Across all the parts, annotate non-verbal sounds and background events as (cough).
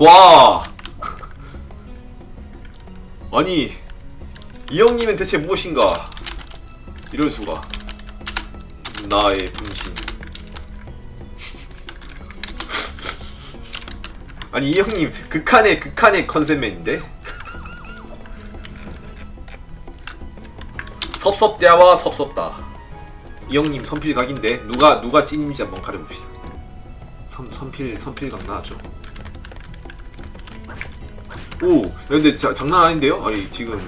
와. 아니 이 형님은 대체 무엇인가? 이럴 수가. 나의 분신. 아니 이 형님 극한의 극한의 컨셉맨인데? 섭섭대와 섭섭다. 이 형님 선필각인데 누가 누가 찐인지 한번 가려봅시다. 선, 선필 선필각 나왔죠 오 야, 근데 자, 장난 아닌데요? 아니 지금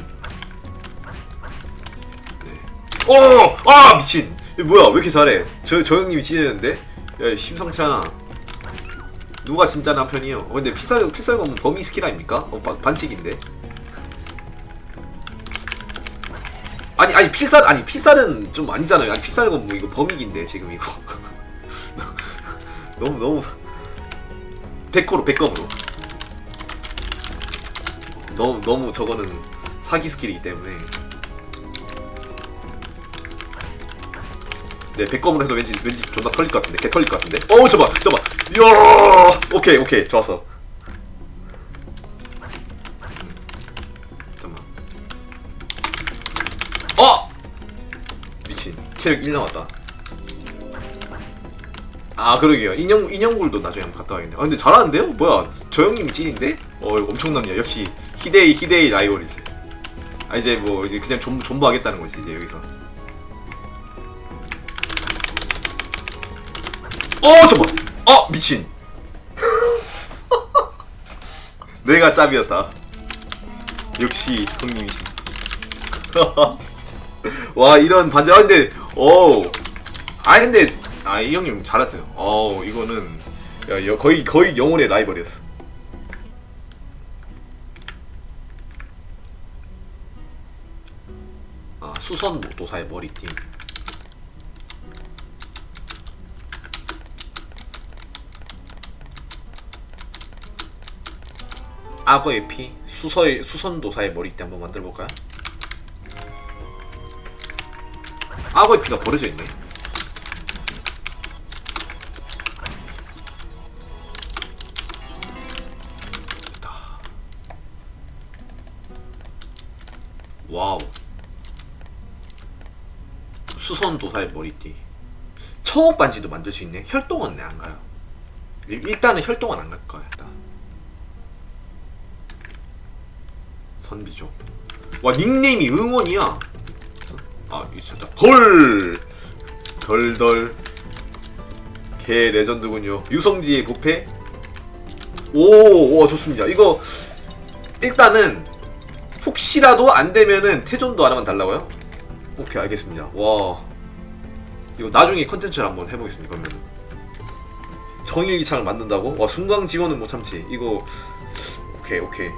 네. 어! 아 미친 이거 뭐야 왜 이렇게 잘해 저, 저 형님이 찌는데 야 심상치 않아 누가 진짜 남편이요? 어, 근데 필살 필살검은 범위 스킬 아닙니까? 어, 바, 반칙인데. 아니 아니 필살 아니 필살은 좀 아니잖아요. 아니 필살검 뭐 이거 범위기인데 지금 이거 (laughs) 너무 너무 백호로 백검으로 너무 너무 저거는 사기 스킬이기 때문에. 네 백검으로 해도 왠지 왠지 존나 털릴 것 같은데. 개 털릴 것 같은데? 어우 저봐 저봐 이야! 오케이 오케이. 좋았어. 음, 잠깐만. 어! 미친. 체력 1 남았다 아 그러게요. 인형 인형굴도 나중에 한번 갔다 와야겠네 아 근데 잘하는데요? 뭐야? 저 형님이 찐인데? 어 이거 엄청납니다. 역시 히데이 히데이 라이벌이지. 아 이제 뭐 이제 그냥 존, 존버 하겠다는 거지 이제 여기서. 어 잠깐 어 미친. (laughs) 내가 짭이었다. 역시 형님이시 (laughs) 와 이런 반전. 아 근데 어아 근데 아 이 형님 잘했어요 어 이거는 야, 여- 거의 거의 영혼의 라이벌이었어 아 수선 모도사의 머리띠 악어의 피 수서의 수선 도사의 머리띠 한번 만들어 볼까요? 악어의 피가 버려져 있네. 와우. 수선도사의 머리띠. 청옥 반지도 만들 수 있네. 혈동은 내안 가요. 일- 일단은 혈동은 안 갈 거야. 일단. 선비죠. 와 닉네임이 응원이야. 아 미쳤다. 헐. 덜덜. 개 레전드군요. 유성지의 부패. 오, 오 좋습니다. 이거 일단은 혹시라도 안 되면은 태존도 하나만 달라고요? 오케이 알겠습니다. 와 이거 나중에 컨텐츠를 한번 해보겠습니다. 그러면 정일기창을 만든다고? 와 순강 지원은 못 참지. 이거 오케이 오케이.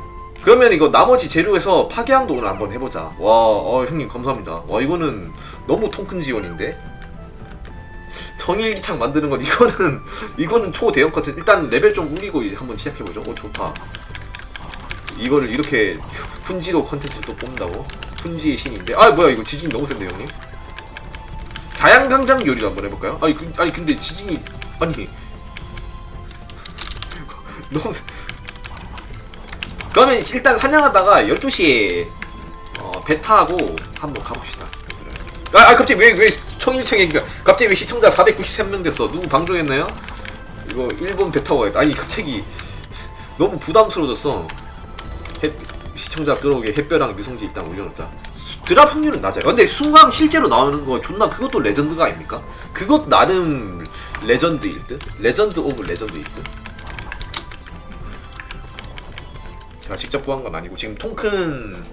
그러면 이거 나머지 재료에서 파괴왕도 오늘 한번 해보자. 와, 어, 형님 감사합니다. 와, 이거는 너무 통큰 지원인데? 정일기창 만드는 건 이거는 (laughs) 이거는 초대형 컨텐츠. 일단 레벨 좀 이제 한번 시작해보죠. 오, 좋다. 이거를 이렇게 푼지로 컨텐츠 또 뽑는다고? 푼지의 신인데? 아, 뭐야, 이거 지진이 너무 센데, 형님? 자양강장 요리도 한번 해볼까요? 아니, 그, 아니 근데 지진이, 아니. (laughs) 너무. 세- 그러면 일단 사냥하다가 12시에 어, 배 타고 한번 가봅시다. 아, 아 갑자기 왜, 왜 청일청에 갑자기 왜 시청자 493명 됐어? 누구 방종했나요? 이거 일본 배 타고 가야겠다. 아니 갑자기 너무 부담스러워졌어. 햇, 시청자 끌어오게 햇볕랑 미성지 일단 올려놓자. 수- 드랍 확률은 낮아요. 근데 순간 실제로 나오는 거 존나 그것도 레전드가 아닙니까? 그것 나름 레전드일 듯? 레전드 오브 레전드일 듯? 제가 직접 구한 건 아니고 지금 통큰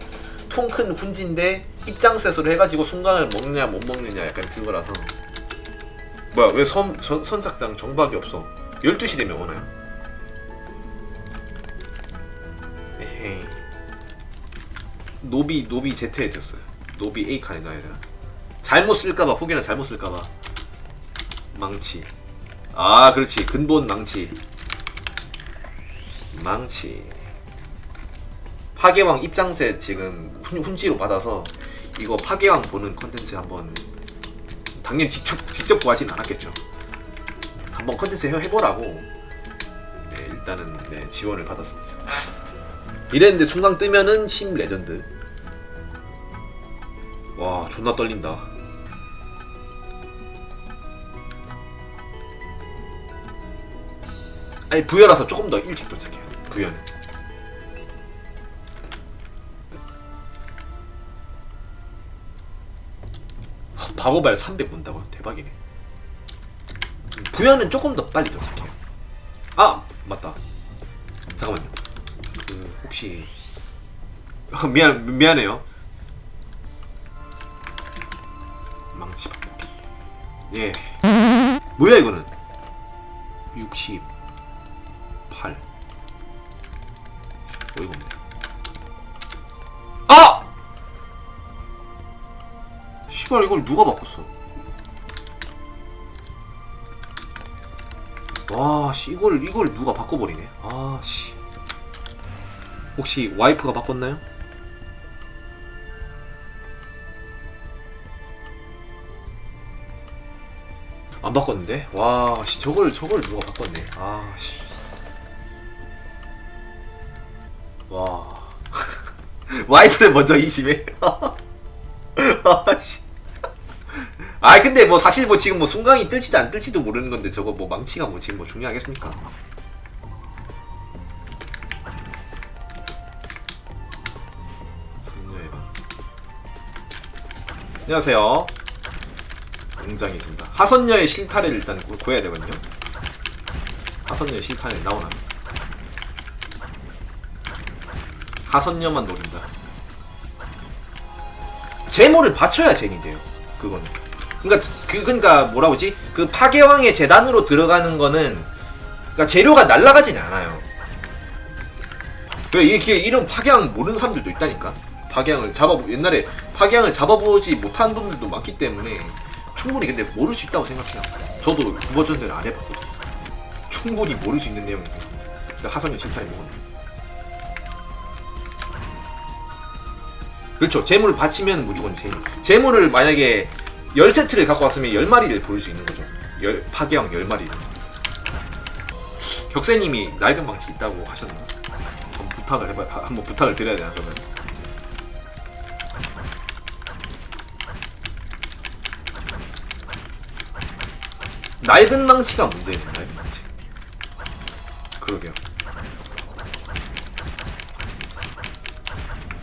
통큰 훈지인데 입장셋으로 해가지고 순간을 먹냐 못 먹느냐 약간 그거라서 뭐야 왜 선, 선, 선착장 정박이 없어 12시 되면 오나요? 노비 노비 Z에 되었어요 노비 A 칸에 넣어야 되나? 잘못 쓸까봐 혹여나 잘못 쓸까봐 망치 아 그렇지 근본 망치 망치 파괴왕 입장세 지금 훈, 훈지로 받아서 이거 파괴왕 보는 컨텐츠 한번 당연히 직접 직접 구하진 않았겠죠. 한번 컨텐츠 해- 해보라고. 네, 일단은 네, 지원을 받았습니다. 이랬는데 순간 뜨면은 심 레전드. 와 존나 떨린다. 아니 부여라서 조금 더 일찍 도착해요. 부여는. 하, 바보발 300 본다고 대박이네. 부여는 조금 더 빨리 도착해요. 아 맞다. 잠깐만요. 그 혹시 어, (laughs) 미안 미안해요. 망치 바꾸기. 예. 뭐야 이거는? 68. 어이가 없네. 아! 시발 이걸 누가 바꿨어? 와, 씨, 이걸 이걸 누가 바꿔버리네. 아, 씨. 혹시 와이프가 바꿨나요? 안 바꿨는데? 와, 씨, 저걸 저걸 누가 바꿨네. 아, 씨. 와. (laughs) 와이프를 먼저 이심해. (laughs) 아, 씨. 아, 근데 뭐 사실 뭐 지금 뭐 순간이 뜰지도 안 뜰지도 모르는 건데 저거 뭐 망치가 뭐 지금 뭐 중요하겠습니까? 안녕하세요. 공장이십니다. 하선녀의 실타래를 일단 구- 구해야 되거든요. 하선녀의 실타래 나오나? 하선녀만 노린다. 재물을 바쳐야 쟁이 돼요. 그건. 그러니까 그 그러니까 뭐라고 하지? 그 파괴왕의 재단으로 들어가는 거는 그러니까 재료가 날라가진 않아요. 그래 이게 이런 파괴왕 모르는 사람들도 있다니까. 파괴왕을 잡아 옛날에 파괴왕을 잡아보지 못한 분들도 많기 때문에 충분히 근데 모를 수 있다고 생각해요. 저도 두번전대를 안 해봤거든요. 충분히 모를 수 있는 내용이에요. 그러니까 하선이 실타래 먹었네. 그렇죠. 재물을 바치면 무조건 재물. 재물을 만약에 10세트를 갖고 왔으면 10마리를 보일 수 있는 거죠. 열, 파괴왕 10마리를. 격세님이 낡은 방치 있다고 하셨나? 한번 부탁을 해봐, 하- 한번 부탁을 드려야 되나, 그러면? 낡은 망치가 문제네, 낡은 망치. 그러게요.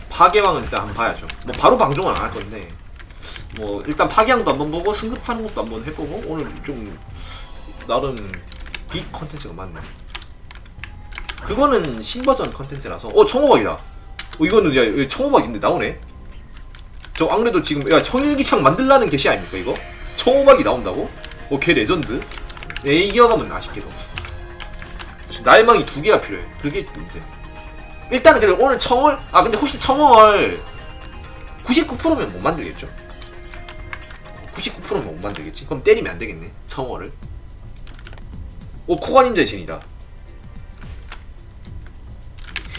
파괴왕은 일단 한번 봐야죠. 뭐 바로 방종은 안 할 건데 뭐 일단 파괴왕도 한번 보고 승급하는 것도 한번 해보고 오늘 좀 나름 빅 컨텐츠가 많네. 그거는 신버전 컨텐츠라서 어 청호박이다. 어 이거는 야 청호박인데 나오네. 저 아무래도 지금 야 청일기창 만들라는 게시 아닙니까 이거? 청호박이 나온다고? 어걔 레전드. 에이기어가면 아쉽게도 지금 날망이 두 개가 필요해. 그게 문제. 일단은 그래 오늘 청월 아 근데 혹시 청월 99%면 못 만들겠죠? 99%면 못 만들겠지? 그럼 때리면 안 되겠네 청월을 오 코관인자의 신이다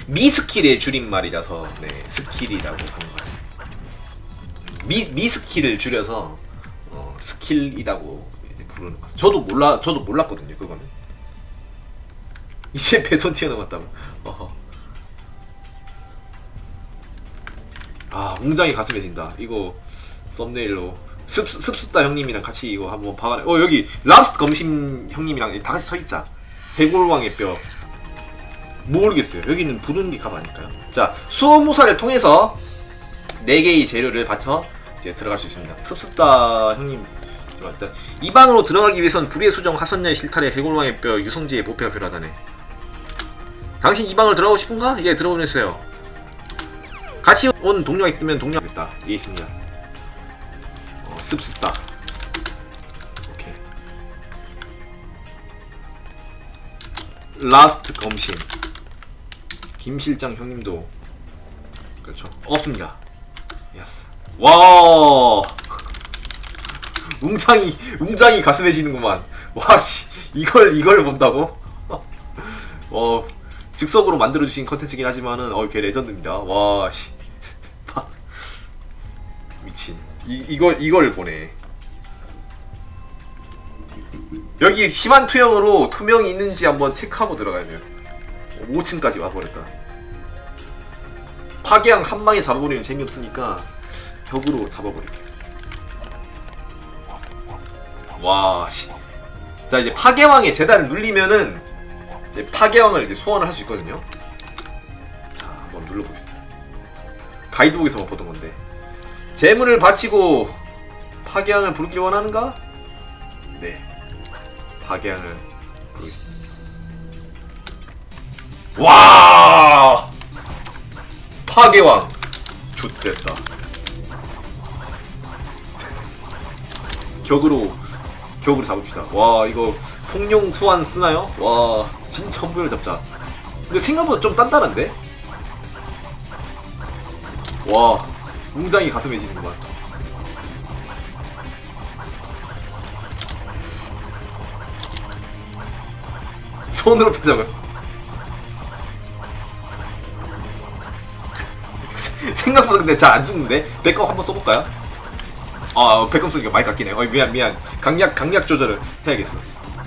미스킬의 줄임말이라서 네 스킬이라고 하는 거예요 미, 미스킬을 줄여서 어, 스킬이라고 부르는 거죠 저도 몰라 저도 몰랐거든요 그거는. 이제 배선 튀어나왔다고. 어허. 아 웅장이 가슴에 진다. 이거 썸네일로. 습, 습습다 형님이랑 같이 이거 한번 박아내 어 여기 랍스트 검심 형님이랑 다 같이 서 있자. 해골왕의 뼈. 모르겠어요. 여기는 부르는 게값 아닐까요? 자 수호무사를 통해서 4개의 재료를 바쳐 이제 들어갈 수 있습니다. 습습다 형님 들어갔다 이 방으로 들어가기 위해선 불의 수정 하선녀의 실타래 해골왕의 뼈 유성지의 보패가 필요하다네 당신 이 방을 들어가고 싶은가? 예 들어보내주세요 같이 온 동료가 있으면 동료가 있다. 예, 있습니다. 어, 습습다. 오케이. 라스트 검신. 김 실장 형님도 그렇죠. 없습니다. 예스. 와. 웅장이 웅장이 가슴에 지는구만. 와 씨. 이걸 이걸 본다고? (laughs) 어. 즉석으로 만들어 주신 컨텐츠긴 하지만은 어, 걔 레전드입니다. 와, 씨. (laughs) 미친. 이, 이걸, 이걸 보네. 여기 심한 투영으로 투명이 있는지 한번 체크하고 들어가야 돼요. 5층까지 와버렸다. 파괴왕 한 방에 잡아버리면 재미없으니까 격으로 잡아버릴게. 와, 씨. 자, 이제 파괴왕의 재단을 눌리면은 이제 파괴왕을 이제 소환을 할 수 있거든요. 자, 한번 눌러보겠습니다. 가이드북에서만 보던 건데. 재물을 바치고 파괴왕을 부르기를 원하는가? 네. 파괴왕을 부르겠습니다. 와! 파괴왕. 좋됐다. (laughs) 격으로 격으로 잡읍시다. 와 이거 폭룡 소환 쓰나요? 와 험부를 잡자. 근데 생각보다 좀 단단한데? 와 웅장이 가슴에 지는구만. 손으로 펴자고요. (laughs) 생각보다 근데 잘 안 죽는데? 백업 한번 써볼까요? 아, 백검 쓰니까 많이 깎이네. 어, 미안, 미안. 강약, 강약 조절을 해야겠어.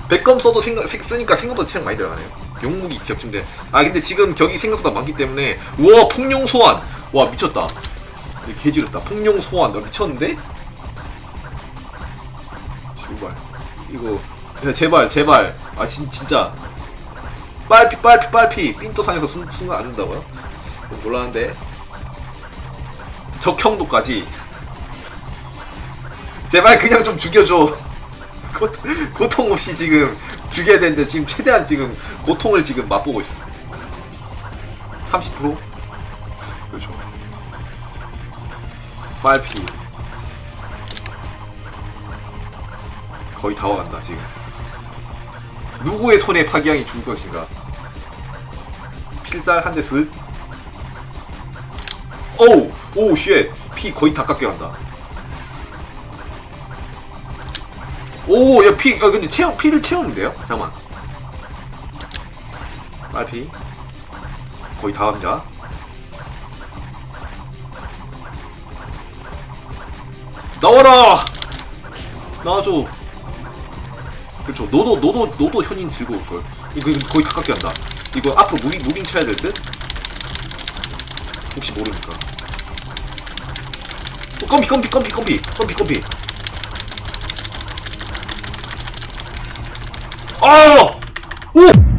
백검 써도 생각, 생- 쓰니까 생각보다 체력 많이 들어가네요. 용무기 격침대. 아, 근데 지금 격이 생각보다 많기 때문에, 우와, 폭룡 소환! 와, 미쳤다. 개지렸다. 폭룡 소환. 나 미쳤는데? 제발. 이거, 야, 제발, 제발. 아, 진, 진짜. 빨피, 빨피, 빨피. 삔또상에서 순, 순간 안 준다고요? 그건 몰랐는데. 적형도까지. 제발 그냥 좀 죽여줘. (laughs) 고, 고통 없이 지금 죽여야 되는데 지금 최대한 지금 고통을 지금 맛보고 있어. 30%? 그렇죠. 빨피. 거의 다 와간다 지금. 누구의 손에 파기양이 죽을 것인가? 필살 한 대 쓱. 오우! 오우 쉣! 피 거의 다 깎여간다. 오, 야, 피, 아, 근데 체험, 피를 채우는데요? 잠깐만. 빨피. 거의 다 감자. 나와라! 나와줘. 그렇죠. 너도, 너도, 너도 현인 들고 올걸. 이거, 이거 거의 다 깎여 한다. 이거 앞으로 무빙, 무빙 쳐야 될 듯? 혹시 모르니까. 어, 껌피, 껌피, 껌피, 껌피, 껌피, 껌피. 아! 오!